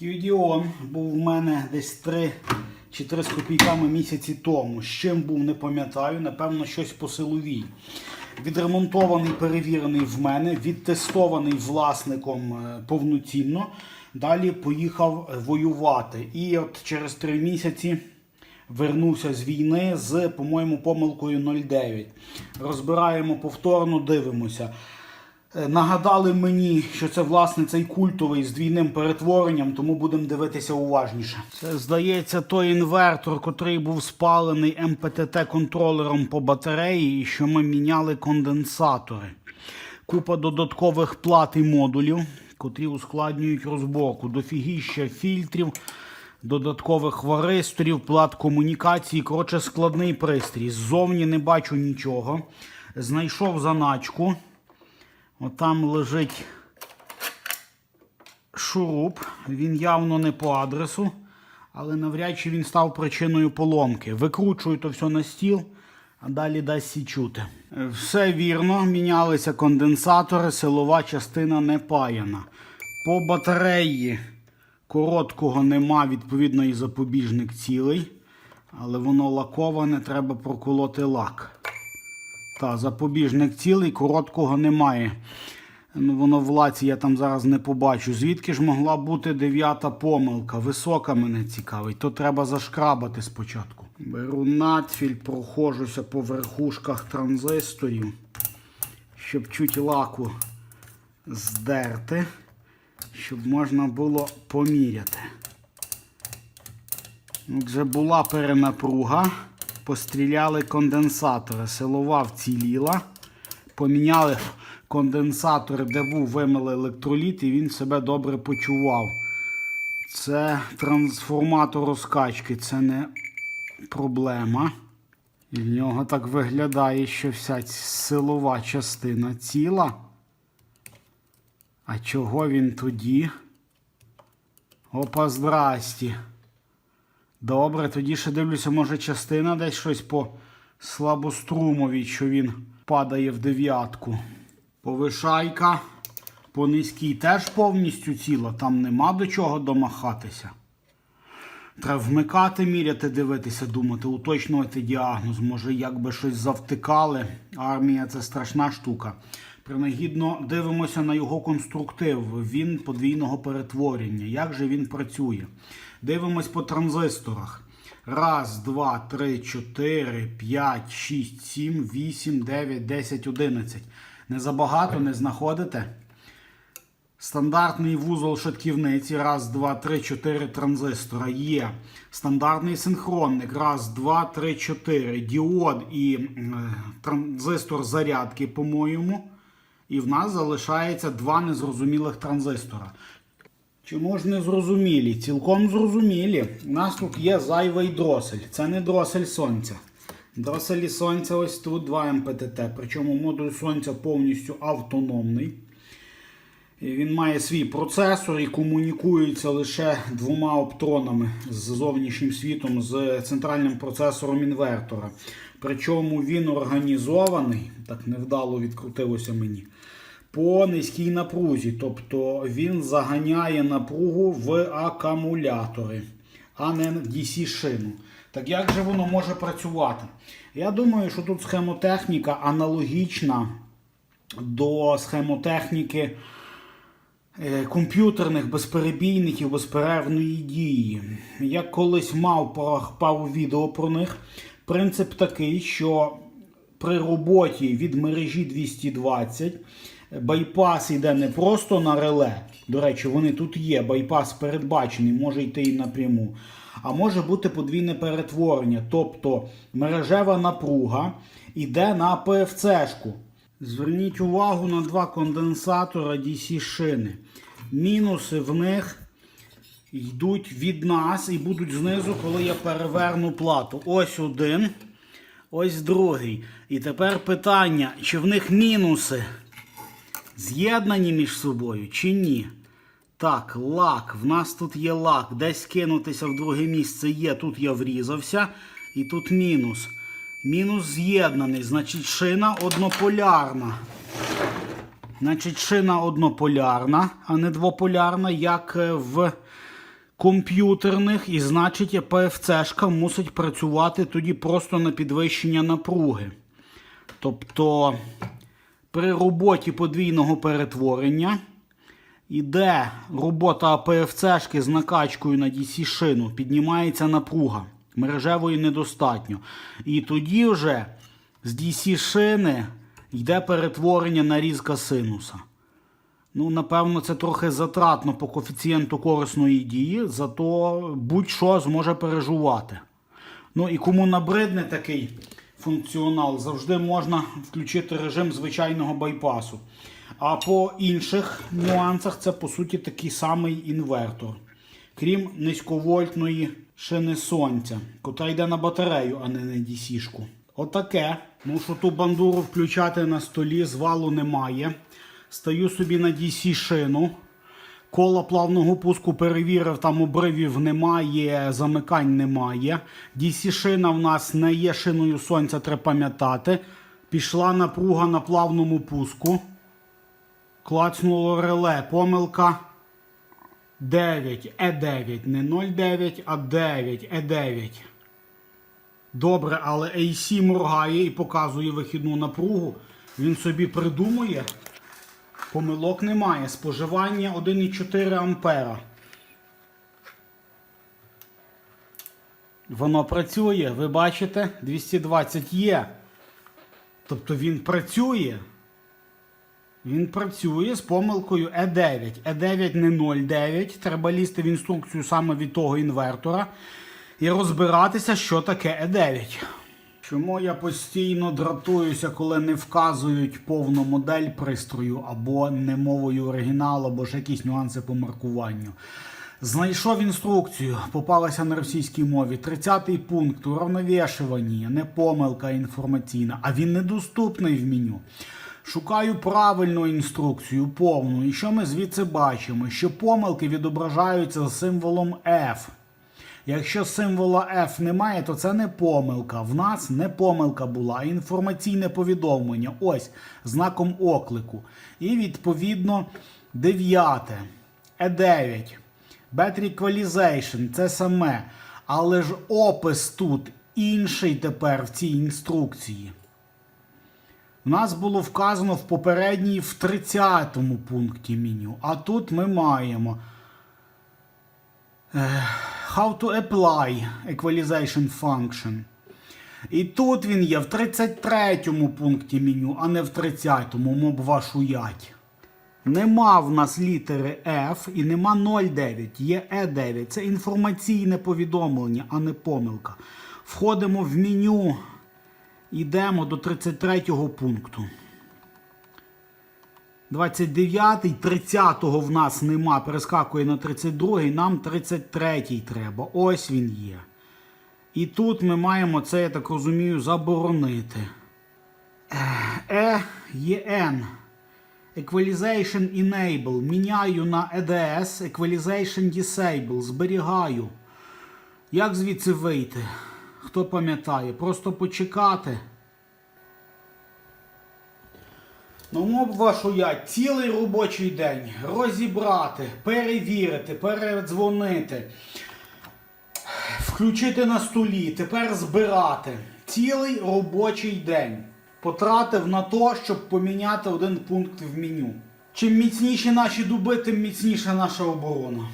QDON був в мене десь 3 чи 3 з копійками місяці тому. З чим був, не пам'ятаю, напевно, щось по силовій. Відремонтований, перевірений в мене, відтестований власником е, повноцінно. Далі поїхав воювати. І от через 3 місяці вернувся з війни з, по-моєму, помилкою 0,9. Розбираємо повторно, дивимося. Е, Нагадали мені, що це власне цей культовий з двійним перетворенням, тому будемо дивитися уважніше. Це здається той інвертор, котрий був спалений МПТТ-контролером по батареї, і що ми міняли конденсатори. Купа додаткових плат і модулів, котрі ускладнюють розборку. Дофігіща фільтрів, додаткових варисторів, плат комунікації. Коротше, складний пристрій. Ззовні не бачу нічого. Знайшов заначку. Отам лежить шуруп. Він явно не по адресу, але навряд чи він став причиною поломки. Викручую то все на стіл, а далі дасть сі чути. Е, Все вірно, мінялися конденсатори, силова частина не паяна. По батареї короткого нема, відповідно, і запобіжник цілий. Але воно лаковане, треба проколоти лак. Та, запобіжник цілий, короткого немає. Ну, воно в лаці я там зараз не побачу. Звідки ж могла бути дев'ята помилка? Висока мене цікавить. То треба зашкрабати спочатку. Беру надфіль, прохожуся по верхушках транзисторів, щоб чуть лаку здерти, щоб можна було поміряти. Отже, була перенапруга. Постріляли конденсатори. Силова вціліла. Поміняли конденсатор, де був вимили електроліт, і він себе добре почував. Це трансформатор розкачки, це не проблема. І в нього так виглядає, що вся силова частина ціла. А чого він тоді? Опа, здрасті. Добре, тоді ще дивлюся, може частина десь щось по слабострумовій, що він падає в дев'ятку. Повишайка по низькій теж повністю ціла, там нема до чого домахатися. Треба вмикати, міряти, дивитися, думати, уточнювати діагноз. Може, якби щось завтикали. Армія це страшна штука. Принагідно дивимося на його конструктив. Він подвійного перетворення. Як же він працює? Дивимось по транзисторах. Раз, два, три, чотири, п'ять, шість, сім, вісім, дев'ять, десять, одинадцять. Не забагато не знаходите? Стандартний вузол шатківниці. Раз, два, три, чотири транзистора є. Стандартний синхронник. Раз, два, три, чотири. Діод і транзистор зарядки, по-моєму. І в нас залишається два незрозумілих транзистора. Чому ж не зрозумілі? Цілком зрозумілі. У нас тут є зайвий дросель. Це не дросель сонця. Дроселі сонця ось тут 2 МПТТ. Причому модуль сонця повністю автономний. Він має свій процесор і комунікується лише двома оптронами з зовнішнім світом, з центральним процесором інвертора. Причому він організований, так невдало відкрутилося мені, по низькій напрузі. Тобто він заганяє напругу в акумулятори, а не DC-шину. Так як же воно може працювати? Я думаю, що тут схемотехніка аналогічна до схемотехніки е, комп'ютерних безперебійників безперервної дії. Я колись мав пару відео про них. Принцип такий, що при роботі від мережі 220 байпас йде не просто на реле. До речі, вони тут є. Байпас передбачений, може йти і напряму. А може бути подвійне перетворення. Тобто мережева напруга йде на ПФЦ-шку. Зверніть увагу на два конденсатора DC шини. Мінуси в них йдуть від нас і будуть знизу, коли я переверну плату. Ось один, ось другий. І тепер питання, чи в них мінуси з'єднані між собою, чи ні? Так, лак. В нас тут є лак. Десь кинутися в друге місце є. Тут я врізався. І тут мінус. Мінус з'єднаний. Значить, шина однополярна. Значить, шина однополярна, а не двополярна, як е, в комп'ютерних, і значить ПФЦшка мусить працювати тоді просто на підвищення напруги. Тобто при роботі подвійного перетворення іде робота АПФЦшки з накачкою на DC шину, піднімається напруга. Мережевої недостатньо. І тоді вже з DC шини йде перетворення на різка синуса. Ну, напевно, це трохи затратно по коефіцієнту корисної дії, зато будь-що зможе переживати. Ну і кому набридне такий функціонал, завжди можна включити режим звичайного байпасу. А по інших нюансах це по суті такий самий інвертор. Крім низьковольтної шини сонця, котра йде на батарею, а не на DC-шку. Отаке. Мушу ту бандуру включати на столі, звалу немає. Стаю собі на DC Коло плавного пуску перевірив, там обривів немає, замикань немає. DC шина в нас не є шиною сонця, треба пам'ятати. Пішла напруга на плавному пуску. Клацнуло реле. Помилка 9. Е9. Не 0,9, а 9. Е9. Добре, але AC моргає і показує вихідну напругу. Він собі придумує. Помилок немає. Споживання 1,4 ампера. Воно працює, ви бачите, 220 є. Тобто він працює. Він працює з помилкою E9. E9 не 0,9. Треба лізти в інструкцію саме від того інвертора і розбиратися, що таке E9. Чому я постійно дратуюся, коли не вказують повну модель пристрою або не мовою оригіналу, або ж якісь нюанси по маркуванню. Знайшов інструкцію, попалася на російській мові. 30-й пункт уравновішування, не помилка інформаційна, а він недоступний в меню. Шукаю правильну інструкцію, повну. І що ми звідси бачимо? Що помилки відображаються з символом F. Якщо символа F немає, то це не помилка. В нас не помилка була, а інформаційне повідомлення. Ось знаком оклику. І відповідно дев'яте. E9. Battery Equalization це саме. Але ж опис тут інший тепер в цій інструкції. У нас було вказано в попередній в 30 пункті меню. А тут ми маємо. How to apply equalization function. І тут він є в 33 пункті меню, а не в 30-му, моб вашу ять. Нема в нас літери F і нема 09, є E9. Це інформаційне повідомлення, а не помилка. Входимо в меню, йдемо до 33 пункту. 29-й, 30-го в нас нема, перескакує на 32-й, нам 33-й треба. Ось він є. І тут ми маємо це, я так розумію, заборонити. Е, ЄН. Equalization Enable. Міняю на EDS. Equalization Disable. Зберігаю. Як звідси вийти? Хто пам'ятає? Просто почекати. Ну, мов вашу я цілий робочий день розібрати, перевірити, передзвонити, включити на столі, тепер збирати. Цілий робочий день потратив на те, щоб поміняти один пункт в меню. Чим міцніші наші дуби, тим міцніша наша оборона.